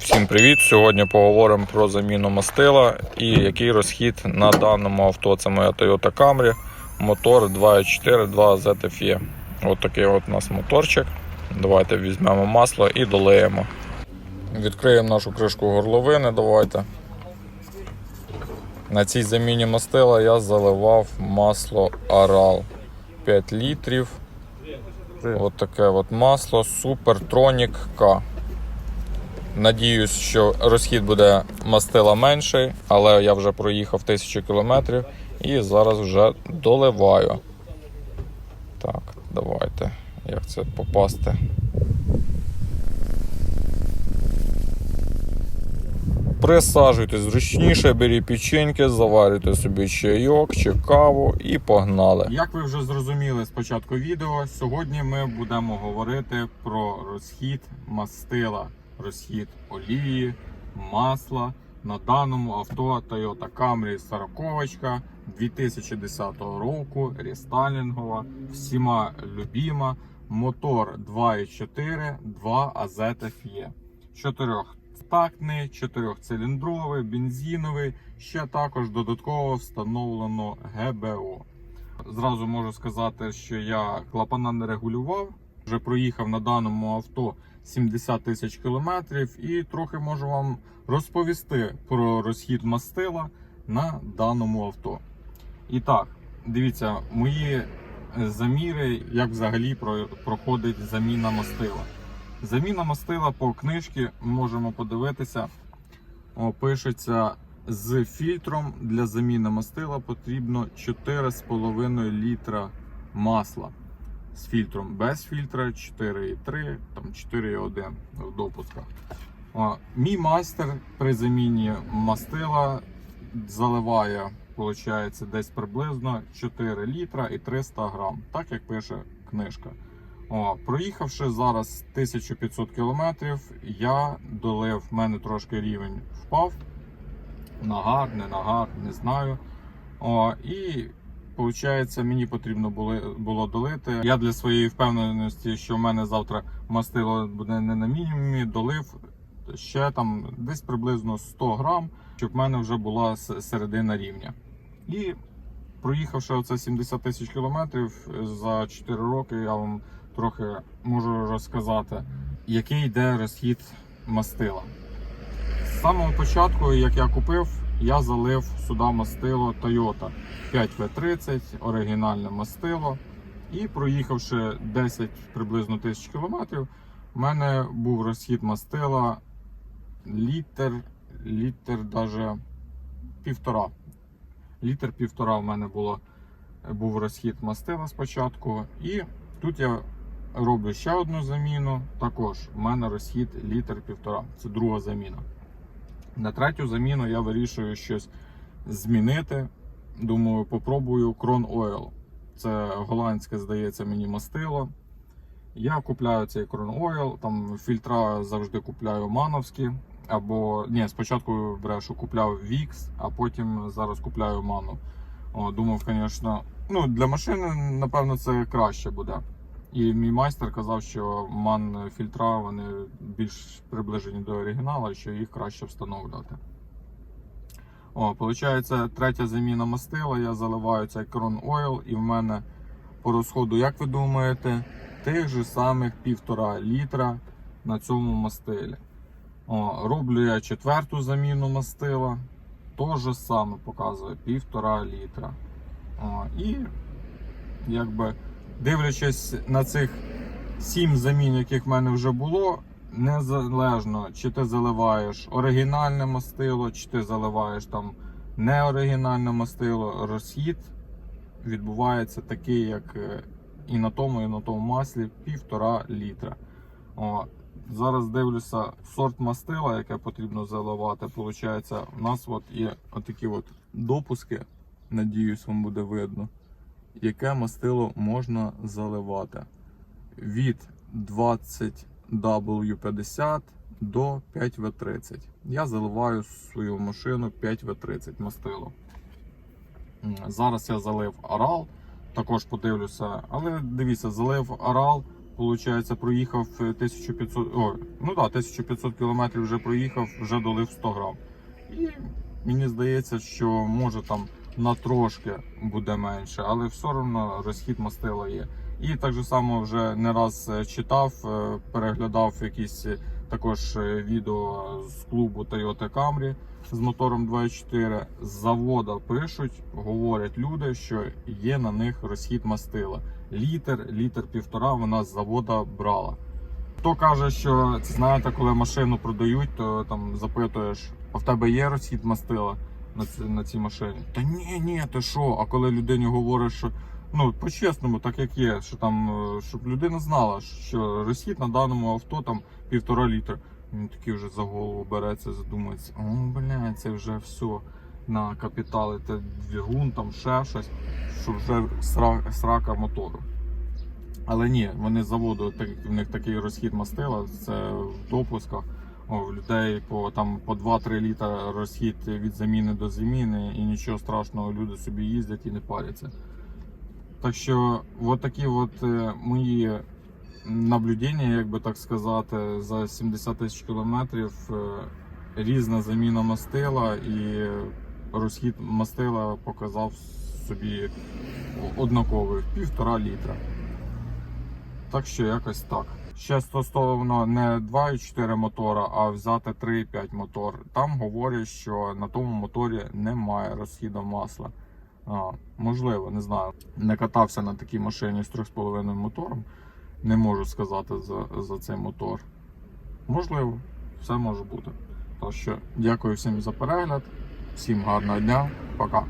Всім привіт! Сьогодні поговоримо про заміну мастила і який розхід на даному авто. Це моя Toyota Camry, мотор 2.4 2 ZFE. Ось такий от у нас моторчик. Давайте візьмемо масло і долеємо. Відкриємо нашу кришку горловини. Давайте. На цій заміні мастила я заливав масло Aral 5 літрів. Ось таке от масло Supertronic K. Надіюсь, що розхід буде мастила менший, але я вже проїхав тисячу кілометрів і зараз вже доливаю. Так, давайте. Як це попасти? Присаджуйтесь зручніше, беріть печеньки, заварюйте собі чайок чи каву і погнали. Як ви вже зрозуміли з початку відео, сьогодні ми будемо говорити про розхід мастила, розхід олії, масла на даному авто Toyota Camry 40 2010 року, рестайлінгова, всіма любима, мотор 2.4, 2 AZ FE. Чотирьохтактний, чотирьохциліндровий, бензиновий, ще також додатково встановлено ГБО. Зразу можу сказати, що я клапана не регулював. Вже проїхав на даному авто 70 тисяч кілометрів і трохи можу вам розповісти про розхід мастила на даному авто. І так, дивіться, мої е, заміри, як взагалі проходить заміна мастила. Заміна мастила по книжці можемо подивитися. О, пишеться з фільтром для заміни мастила потрібно 4,5 літра масла. З фільтром без фільтра 4,3, там 4,1 в допусках. Мій майстер при заміні мастила заливає, виходить, десь приблизно 4 літра і 300 грам, так як пише книжка. О, проїхавши зараз 1500 кілометрів, я долив, в мене трошки рівень впав. Нагар, не нагар, не знаю. О, і виходить, мені потрібно було, долити. Я для своєї впевненості, що в мене завтра мастило буде не на мінімумі, долив ще там десь приблизно 100 грам, щоб в мене вже була середина рівня. І проїхавши оце 70 тисяч кілометрів за 4 роки, я вам трохи можу розказати, який йде розхід мастила. З самого початку, як я купив, я залив сюди мастило Toyota 5V30, оригінальне мастило. І проїхавши 10 приблизно тисяч кілометрів, у мене був розхід мастила літр, літр даже півтора. Літр півтора в мене було, був розхід мастила спочатку. І тут я роблю ще одну заміну. Також в мене розхід літр півтора. Це друга заміна. На третю заміну я вирішую щось змінити. Думаю, попробую Crown Oil. Це голландське, здається, мені мастило. Я купляю цей Crown Oil, там фільтра завжди купляю мановські. Або ні, спочатку брешу купляв Vix, а потім зараз купляю ману. О, думав, звісно, ну для машини, напевно, це краще буде. І мій майстер казав, що ман фільтра вони більш приближені до оригіналу, що їх краще встановлювати. О, виходить, третя заміна мастила. Я заливаю цей Crown Oil, і в мене по розходу, як ви думаєте, тих же самих півтора літра на цьому мастилі. О, роблю я четверту заміну мастила. То же саме показує півтора літра. О, і якби дивлячись на цих сім замін, яких в мене вже було, незалежно, чи ти заливаєш оригінальне мастило, чи ти заливаєш там неоригінальне мастило, розхід відбувається такий, як е, і на тому, і на тому маслі півтора літра. О, зараз дивлюся сорт мастила, яке потрібно заливати. Получається, у нас от є отакі от допуски. Надіюсь, вам буде видно яке мастило можна заливати від 20W50 до 5W30. Я заливаю свою машину 5W30 мастило. Зараз я залив Арал, також подивлюся, але дивіться, залив Арал Получається, проїхав е, 1500, о, ну да, 1500 кілометрів вже проїхав, вже долив 100 грам. І мені здається, що може там на трошки буде менше, але все одно розхід мастила є. І так же само вже не раз е, читав, е, переглядав якісь е, також відео з клубу Toyota Camry з мотором 2.4. З завода пишуть, говорять люди, що є на них розхід мастила. Літр, літр півтора вона з завода брала. Хто каже, що знаєте, коли машину продають, то там запитуєш, а в тебе є розхід мастила на, ці, на цій машині? Та ні, ні, ти що? А коли людині говориш, що ну по-чесному, так як є, що там, е, щоб людина знала, що розхід на даному авто там півтора літра. Він такий вже за голову береться, задумується, о, бля, це вже все на капітали, це двигун, там ще щось, що вже сра- срака мотору. Але ні, вони заводу, так, в них такий розхід мастила, це в допусках. В людей по там по 2-3 літра розхід від заміни до заміни, і нічого страшного, люди собі їздять і не паряться. Так що, от такі от е, мої наблюдення, як би так сказати, за 70 тисяч кілометрів е, різна заміна мастила і розхід мастила показав собі однаковий півтора літра. Так що якось так. Ще стосовно не 2,4 мотора, а взяти 3,5 мотор. Там говорять, що на тому моторі немає розхіду масла. А, можливо, не знаю. Не катався на такій машині з 3,5 мотором. Не можу сказати за, за цей мотор. Можливо, все може бути. Так що дякую всім за перегляд, всім гарного дня, пока.